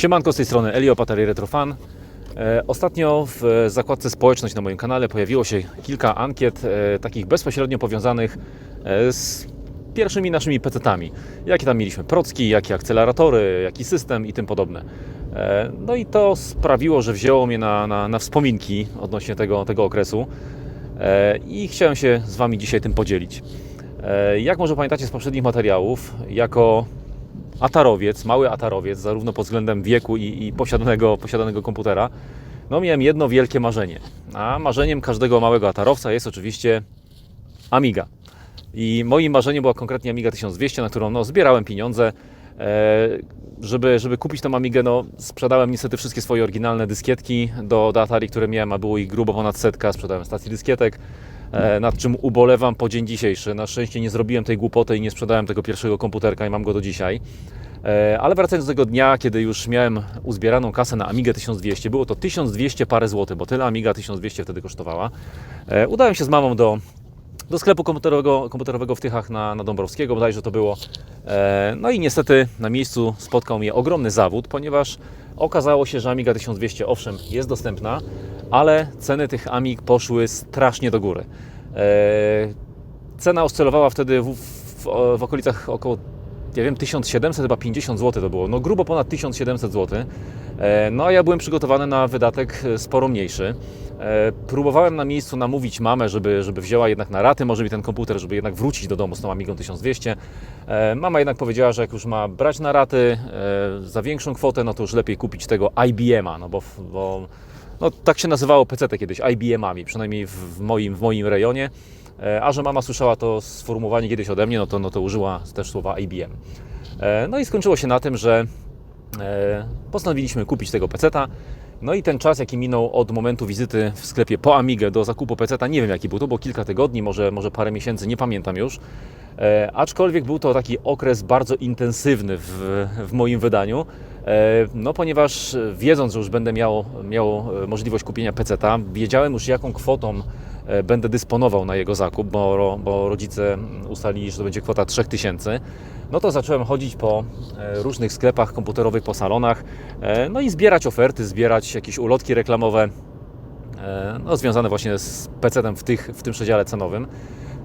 Siemanko z tej strony Elio Patary Retrofan. E, Ostatnio w zakładce społeczność na moim kanale pojawiło się kilka ankiet e, takich bezpośrednio powiązanych e, z pierwszymi naszymi PC-tami. Jakie tam mieliśmy procki, jakie akceleratory, jaki system i tym podobne. No i to sprawiło, że wzięło mnie na, na, na wspominki odnośnie tego, tego okresu i chciałem się z Wami dzisiaj tym podzielić. Jak może pamiętacie z poprzednich materiałów, jako atarowiec, mały atarowiec, zarówno pod względem wieku i, i posiadanego, posiadanego komputera, no miałem jedno wielkie marzenie. A marzeniem każdego małego atarowca jest oczywiście Amiga. I moim marzeniem była konkretnie Amiga 1200, na którą no, zbierałem pieniądze. E, żeby, żeby kupić tą Amigę, no, sprzedałem niestety wszystkie swoje oryginalne dyskietki do, do Atari, które miałem, a było ich grubo ponad setka. Sprzedałem stacji dyskietek, nad czym ubolewam po dzień dzisiejszy. Na szczęście nie zrobiłem tej głupoty i nie sprzedałem tego pierwszego komputerka i mam go do dzisiaj. E, Ale wracając do tego dnia, kiedy już miałem uzbieraną kasę na Amigę 1200, było to 1200 parę złotych, bo tyle Amiga 1200 wtedy kosztowała. E, Udałem się z mamą do, do sklepu komputerowego, komputerowego w Tychach na, na Dąbrowskiego, bodajże to było. E, No i niestety na miejscu spotkał mnie ogromny zawód, ponieważ okazało się, że Amiga 1200 owszem jest dostępna, ale ceny tych Amig poszły strasznie do góry. E, Cena oscylowała wtedy w, w, w okolicach około nie wiem, 1700, chyba 50 zł to było, no grubo ponad 1700 zł. E, No a ja byłem przygotowany na wydatek e, sporo mniejszy. Próbowałem na miejscu namówić mamę, żeby, żeby wzięła jednak na raty może mi ten komputer, żeby jednak wrócić do domu z tą Amigą 1200. E, Mama jednak powiedziała, że jak już ma brać na raty za większą kwotę, no to już lepiej kupić tego IBM-a, no bo, bo no, tak się nazywało PC kiedyś, IBM-ami, przynajmniej w, moim, w moim rejonie. E, A że mama słyszała to sformułowanie kiedyś ode mnie, no to, no to użyła też słowa IBM. E, No i skończyło się na tym, że e, postanowiliśmy kupić tego peceta. No i ten czas, jaki minął od momentu wizyty w sklepie po Amigę do zakupu peceta, nie wiem jaki był, to było kilka tygodni, może, może parę miesięcy, nie pamiętam już. E, aczkolwiek był to taki okres bardzo intensywny w, w moim wydaniu, e, no ponieważ wiedząc, że już będę miał, miał e, możliwość kupienia peceta, wiedziałem już jaką kwotą będę dysponował na jego zakup, bo, bo rodzice ustalili, że to będzie kwota 3000, no to zacząłem chodzić po e, różnych sklepach komputerowych, po salonach, e, no i zbierać oferty, zbierać jakieś ulotki reklamowe, e, no, związane właśnie z PC-tem w, tych, w tym przedziale cenowym.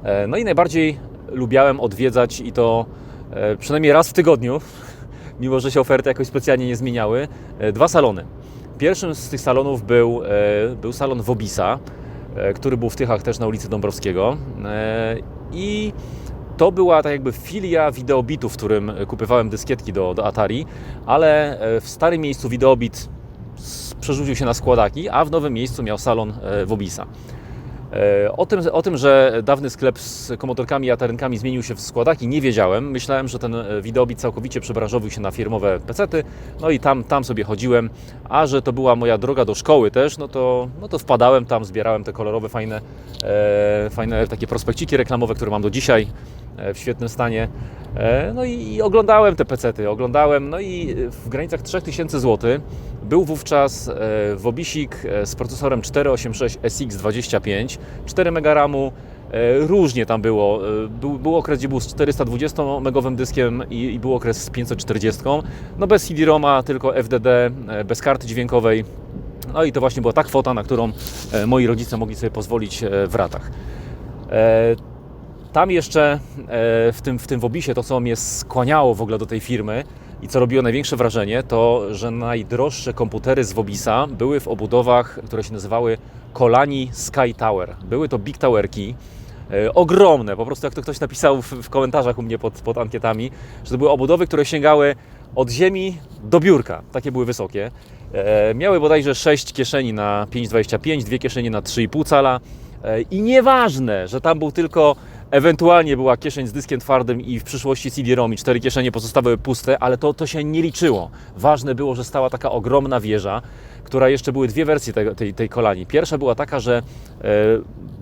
E, No i najbardziej lubiałem odwiedzać i to e, przynajmniej raz w tygodniu, mimo że się oferty jakoś specjalnie nie zmieniały, e, dwa salony. Pierwszym z tych salonów był, e, był salon Wobisa, e, który był w Tychach też na ulicy Dąbrowskiego E, i to była tak jakby filia Videobitu, w którym kupowałem dyskietki do, do Atari, ale e, w starym miejscu Videobit s- przerzucił się na składaki, a w nowym miejscu miał salon e, Wobisa. E, O tym, o tym, że dawny sklep z komodorkami i atarynkami zmienił się w składaki, nie wiedziałem. Myślałem, że ten e, Videobit całkowicie przebranżowił się na firmowe pecety, no i tam, tam sobie chodziłem, a że to była moja droga do szkoły też, no to, no to wpadałem tam, zbierałem te kolorowe, fajne, e, fajne takie prospekciki reklamowe, które mam do dzisiaj w świetnym stanie. E, No i, oglądałem te pecety, oglądałem, no i w granicach 3000 zł był wówczas e, Wobisik e, z procesorem 486 SX25, 4 MB RAMu, e, różnie tam było. E, Był, był okres, gdzie był z 420 megowym dyskiem i, i był okres z 540. No bez CD-ROMa, tylko FDD, e, bez karty dźwiękowej. No i to właśnie była ta kwota, na którą e, moi rodzice mogli sobie pozwolić e, w ratach. Tam jeszcze e, w tym, w tym Wobisie to, co mnie skłaniało w ogóle do tej firmy i co robiło największe wrażenie, to, że najdroższe komputery z Wobisa były w obudowach, które się nazywały Kolani Sky Tower. Były to big towerki, e, ogromne, po prostu jak to ktoś napisał w, komentarzach u mnie pod, pod ankietami, że to były obudowy, które sięgały od ziemi do biurka, takie były wysokie. E, Miały bodajże 6 kieszeni na 5,25, dwie kieszenie na 3,5 cala i nieważne, że tam był tylko ewentualnie była kieszeń z dyskiem twardym i w przyszłości CD-ROM i cztery kieszenie pozostawały puste, ale to, to się nie liczyło. Ważne było, że stała taka ogromna wieża, która jeszcze były dwie wersje tego, tej, tej kolani. Pierwsza była taka, że e,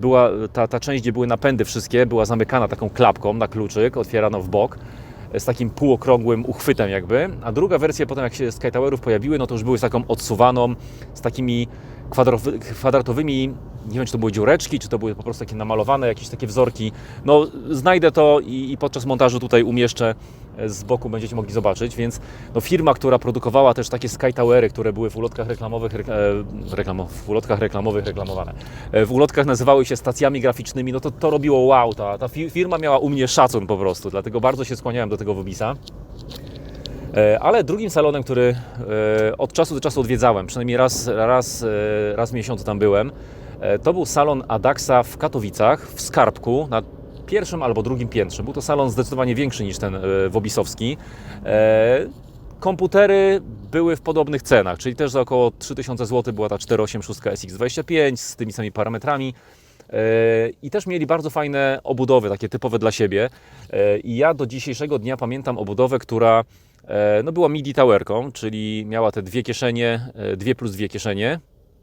była ta, ta część, gdzie były napędy wszystkie, była zamykana taką klapką na kluczyk, otwierano w bok e, z takim półokrągłym uchwytem jakby, a druga wersja potem jak się Sky Towerów pojawiły, no to już były z taką odsuwaną, z takimi kwadratowymi nie wiem, czy to były dziureczki, czy to były po prostu takie namalowane jakieś takie wzorki. No, znajdę to i, i podczas montażu tutaj umieszczę. e, Z boku będziecie mogli zobaczyć, więc no, firma, która produkowała też takie Sky Towery, które były w ulotkach reklamowych, rek- e, reklamo, w ulotkach reklamowych reklamowane, e, w ulotkach nazywały się stacjami graficznymi, no to to robiło wow, ta, ta fi- firma miała u mnie szacun po prostu, dlatego bardzo się skłaniałem do tego Wobisa. E, Ale drugim salonem, który e, od czasu do czasu odwiedzałem, przynajmniej raz, raz, e, raz w miesiącu tam byłem, to był salon Adaxa w Katowicach, w Skarbku, na pierwszym albo drugim piętrze. Był to salon zdecydowanie większy niż ten wobisowski. Komputery były w podobnych cenach, czyli też za około 3000 zł była ta 486 SX25 z tymi samymi parametrami. I też mieli bardzo fajne obudowy, takie typowe dla siebie. I ja do dzisiejszego dnia pamiętam obudowę, która no, była MIDI towerką, czyli miała te dwie kieszenie, e, dwie plus dwie kieszenie,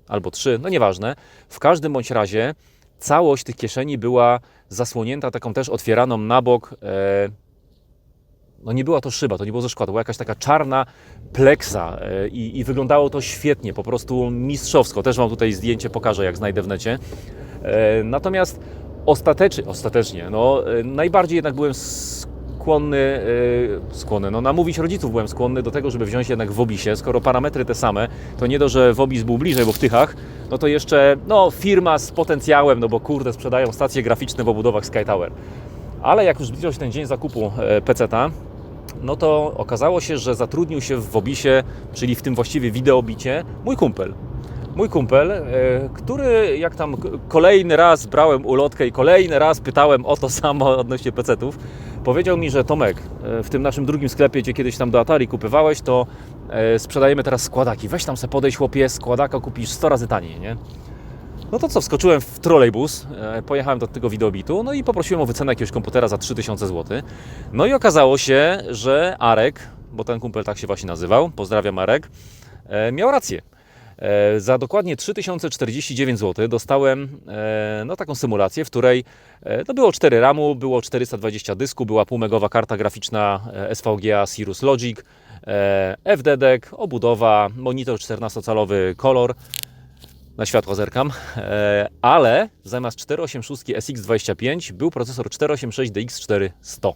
albo trzy, no nieważne. W każdym bądź razie całość tych kieszeni była zasłonięta taką też otwieraną na bok. E, no nie była to szyba, to nie było ze szkła, to była jakaś taka czarna pleksa e, i, i wyglądało to świetnie, po prostu mistrzowsko. Też Wam tutaj zdjęcie pokażę, jak znajdę w necie. E, Natomiast ostatecznie, ostatecznie no, e, najbardziej jednak byłem skłonny, e, skłonny, no namówić rodziców byłem skłonny do tego, żeby wziąć jednak w Obisie, skoro parametry te same, to nie do, że Wobis był bliżej, bo w Tychach, no to jeszcze no, firma z potencjałem, no bo kurde, sprzedają stacje graficzne w obudowach Sky Tower. Ale jak już zbliżał się ten dzień zakupu e, PC-ta, no to okazało się, że zatrudnił się w Wobisie, czyli w tym właściwie wideobicie, mój kumpel. Mój kumpel, e, który jak tam kolejny raz brałem ulotkę i kolejny raz pytałem o to samo odnośnie PC-ów, powiedział mi, że Tomek, e, w tym naszym drugim sklepie, gdzie kiedyś tam do Atari kupywałeś, to e, sprzedajemy teraz składaki. Weź tam se podejść chłopie, składaka kupisz 100 razy taniej, nie? No to co, wskoczyłem w trolejbus, e, pojechałem do tego wideobitu, no i poprosiłem o wycenę jakiegoś komputera za 3000 zł. No i okazało się, że Arek, bo ten kumpel tak się właśnie nazywał, pozdrawiam Arek, miał rację. E, Za dokładnie 3049 zł dostałem e, no, taką symulację, w której e, no, było 4 RAMu, było 420 dysku, była półmegowa karta graficzna SVGA Cirrus Logic, e, FDDek, obudowa, monitor 14-calowy kolor, na światło zerkam, ale zamiast 486 SX25 był procesor 486 DX4100.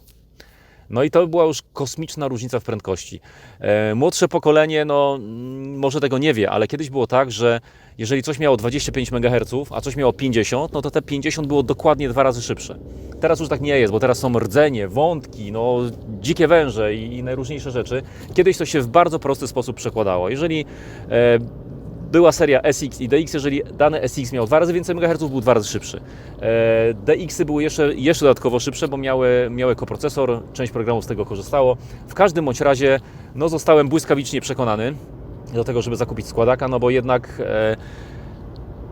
No i to była już kosmiczna różnica w prędkości. E, Młodsze pokolenie, no może tego nie wie, ale kiedyś było tak, że jeżeli coś miało 25 MHz, a coś miało 50, no to te 50 było dokładnie dwa razy szybsze. Teraz już tak nie jest, bo teraz są rdzenie, wątki, no, dzikie węże i, i najróżniejsze rzeczy. Kiedyś to się w bardzo prosty sposób przekładało. Jeżeli e, była seria SX i DX, jeżeli dany SX miał dwa razy więcej MHz, był dwa razy szybszy. E, DX-y były jeszcze, jeszcze dodatkowo szybsze, bo miały, miały koprocesor, część programów z tego korzystało. W każdym bądź razie no, zostałem błyskawicznie przekonany do tego, żeby zakupić składaka, no bo jednak e,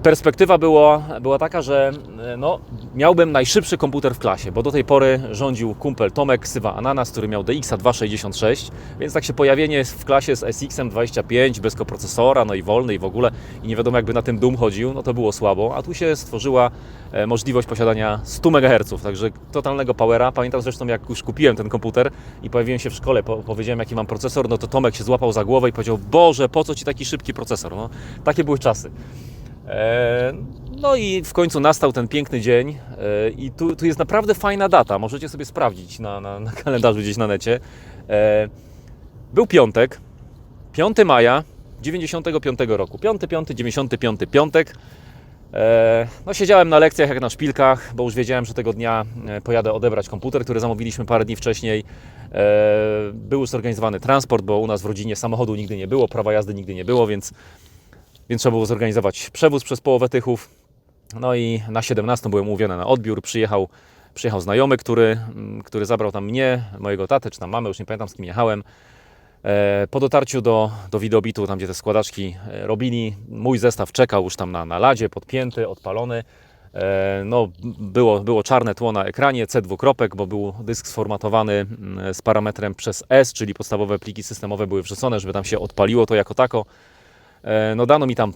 perspektywa było, była taka, że e, no, miałbym najszybszy komputer w klasie, bo do tej pory rządził kumpel Tomek Ksywa Ananas, który miał DX-a 266, więc tak się pojawienie w klasie z SX-em 25 bez koprocesora, no i wolny i w ogóle i nie wiadomo jakby na tym Doom chodził, no to było słabo, a tu się stworzyła e, możliwość posiadania 100 MHz, także totalnego powera. Pamiętam zresztą jak już kupiłem ten komputer i pojawiłem się w szkole, po, powiedziałem jaki mam procesor, no to Tomek się złapał za głowę i powiedział, Boże, po co Ci taki szybki procesor? No, takie były czasy. E, No i w końcu nastał ten piękny dzień e, i tu, tu jest naprawdę fajna data, możecie sobie sprawdzić na, na, na kalendarzu gdzieś na necie. E, Był piątek, 5 maja 95 roku, 5, 5, 95 piątek. No siedziałem na lekcjach jak na szpilkach, bo już wiedziałem, że tego dnia pojadę odebrać komputer, który zamówiliśmy parę dni wcześniej. Był już zorganizowany transport, bo u nas w rodzinie samochodu nigdy nie było, prawa jazdy nigdy nie było, więc więc trzeba było zorganizować przewóz przez połowę Tychów. No i na 17 byłem umówiony na odbiór. Przyjechał, przyjechał znajomy, który, mm, który zabrał tam mnie, mojego tatę, czy tam mamę, już nie pamiętam z kim jechałem. E, Po dotarciu do, do widobitu, tam gdzie te składaczki e, robili, mój zestaw czekał już tam na, na ladzie, podpięty, odpalony. E, No, było, było czarne tło na ekranie, C2 kropek, bo był dysk sformatowany mm, z parametrem przez S, czyli podstawowe pliki systemowe były wrzucone, żeby tam się odpaliło to jako tako. E, No dano mi tam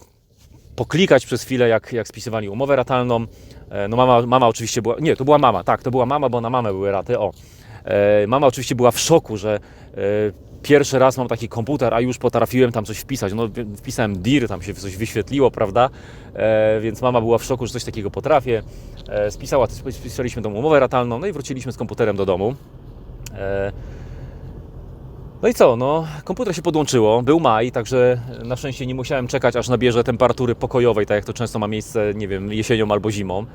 poklikać przez chwilę, jak, jak spisywali umowę ratalną. E, No mama, mama oczywiście była, nie, to była mama, tak, to była mama, bo na mamę były raty, o. E, Mama oczywiście była w szoku, że pierwszy raz mam taki komputer, a już potrafiłem tam coś wpisać. No, wpisałem DIR, tam się coś wyświetliło, prawda? Więc mama była w szoku, że coś takiego potrafię. Spisała, spisaliśmy tą umowę ratalną, no i wróciliśmy z komputerem do domu. No i co, no, komputer się podłączyło, był maj, także na szczęście nie musiałem czekać, aż nabierze temperatury pokojowej, tak jak to często ma miejsce, nie wiem, jesienią albo zimą.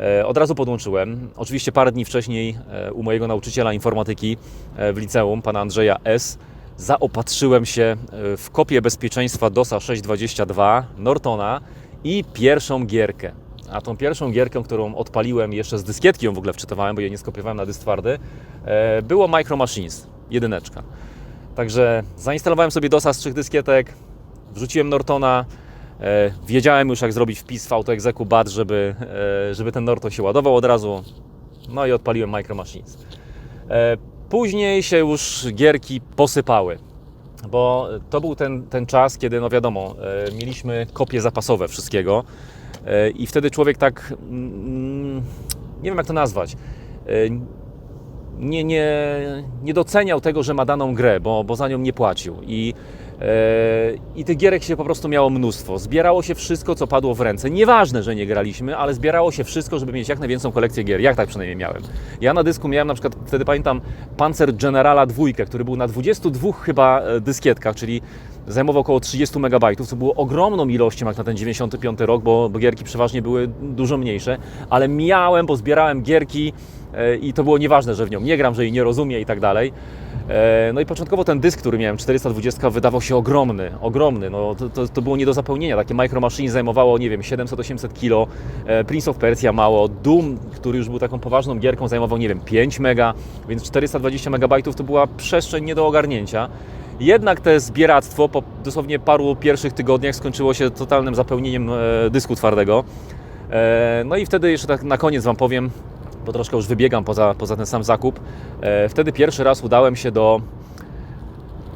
E, Od razu podłączyłem. Oczywiście parę dni wcześniej e, u mojego nauczyciela informatyki e, w liceum, pana Andrzeja S., zaopatrzyłem się w kopię bezpieczeństwa DOSa 622 Nortona i pierwszą gierkę. A tą pierwszą gierkę, którą odpaliłem jeszcze z dyskietki, ją w ogóle wczytywałem, bo jej nie skopiowałem na dysk twardy, było Micro Machines, jedyneczka. Także zainstalowałem sobie DOSa z trzech dyskietek, wrzuciłem Nortona, e, wiedziałem już jak zrobić wpis w AutoExecu BAT, żeby, e, żeby ten Norton się ładował od razu, no i odpaliłem Micro Machines. E, później się już gierki posypały, bo to był ten, ten czas, kiedy no wiadomo, e, mieliśmy kopie zapasowe wszystkiego e, i wtedy człowiek tak, mm, nie wiem jak to nazwać, e, nie, nie, nie doceniał tego, że ma daną grę, bo, bo za nią nie płacił. I, e, I tych gierek się po prostu miało mnóstwo. Zbierało się wszystko, co padło w ręce. Nieważne, że nie graliśmy, ale zbierało się wszystko, żeby mieć jak największą kolekcję gier. Jak tak przynajmniej miałem. Ja na dysku miałem na przykład, wtedy pamiętam, Panzer Generala 2, który był na 22 chyba e, dyskietkach, czyli zajmował około 30 MB, co było ogromną ilością jak na ten 95 rok, bo, bo gierki przeważnie były dużo mniejsze, ale miałem, bo zbierałem gierki i to było nieważne, że w nią nie gram, że jej nie rozumie i tak dalej. E, No i początkowo ten dysk, który miałem, 420, wydawał się ogromny, ogromny. No, to, to, to było nie do zapełnienia. Takie Micro zajmowało, nie wiem, 700-800 kilo, e, Prince of Persia mało, Doom, który już był taką poważną gierką, zajmował, nie wiem, 5 mega, więc 420 MB to była przestrzeń nie do ogarnięcia. Jednak te zbieractwo po dosłownie paru pierwszych tygodniach skończyło się totalnym zapełnieniem e, dysku twardego. E, No i wtedy jeszcze tak na koniec Wam powiem, bo troszkę już wybiegam poza, poza ten sam zakup. E, Wtedy pierwszy raz udałem się do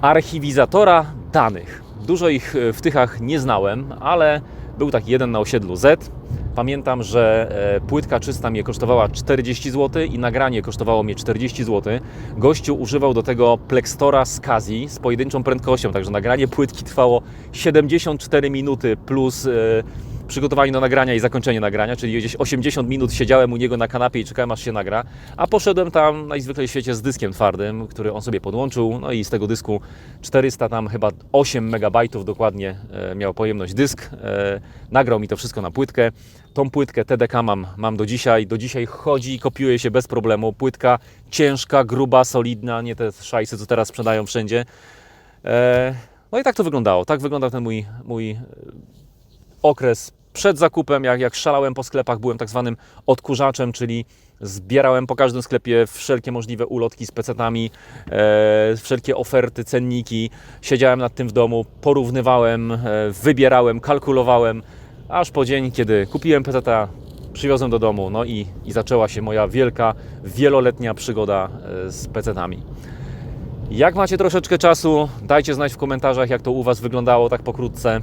archiwizatora danych. Dużo ich e, w Tychach nie znałem, ale był taki jeden na osiedlu Z. Pamiętam, że e, płytka czysta mnie kosztowała 40 zł i nagranie kosztowało mnie 40 zł. Gościu używał do tego Plextora z Kazi z pojedynczą prędkością, także nagranie płytki trwało 74 minuty plus przygotowanie do nagrania i zakończenie nagrania, czyli gdzieś 80 minut siedziałem u niego na kanapie i czekałem aż się nagra, a poszedłem tam najzwyczajniej w świecie z dyskiem twardym, który on sobie podłączył, no i z tego dysku 400 tam chyba 8 megabajtów dokładnie e, miał pojemność dysk, e, nagrał mi to wszystko na płytkę. Tą płytkę TDK mam, mam do dzisiaj, do dzisiaj chodzi i kopiuje się bez problemu. Płytka ciężka, gruba, solidna, nie te szajsy, co teraz sprzedają wszędzie. E, No i tak to wyglądało. Tak wyglądał ten mój, mój okres przed zakupem, jak, jak szalałem po sklepach, byłem tak zwanym odkurzaczem, czyli zbierałem po każdym sklepie wszelkie możliwe ulotki z pecetami, e, wszelkie oferty, cenniki. Siedziałem nad tym w domu, porównywałem, e, wybierałem, kalkulowałem, aż po dzień, kiedy kupiłem peceta, przywiozłem do domu, no i, i zaczęła się moja wielka, wieloletnia przygoda e, z pecetami. Jak macie troszeczkę czasu, dajcie znać w komentarzach, jak to u Was wyglądało tak pokrótce.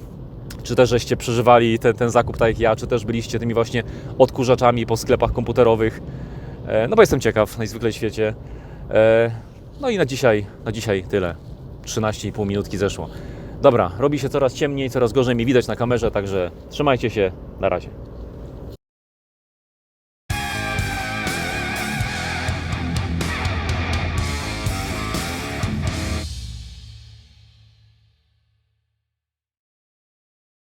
Czy też żeście przeżywali ten, ten zakup tak jak ja, czy też byliście tymi właśnie odkurzaczami po sklepach komputerowych. E, No bo jestem ciekaw, najzwyklej świecie. E, No i na dzisiaj, na dzisiaj tyle. 13,5 minutki zeszło. Dobra, robi się coraz ciemniej, coraz gorzej mi widać na kamerze, także trzymajcie się, na razie.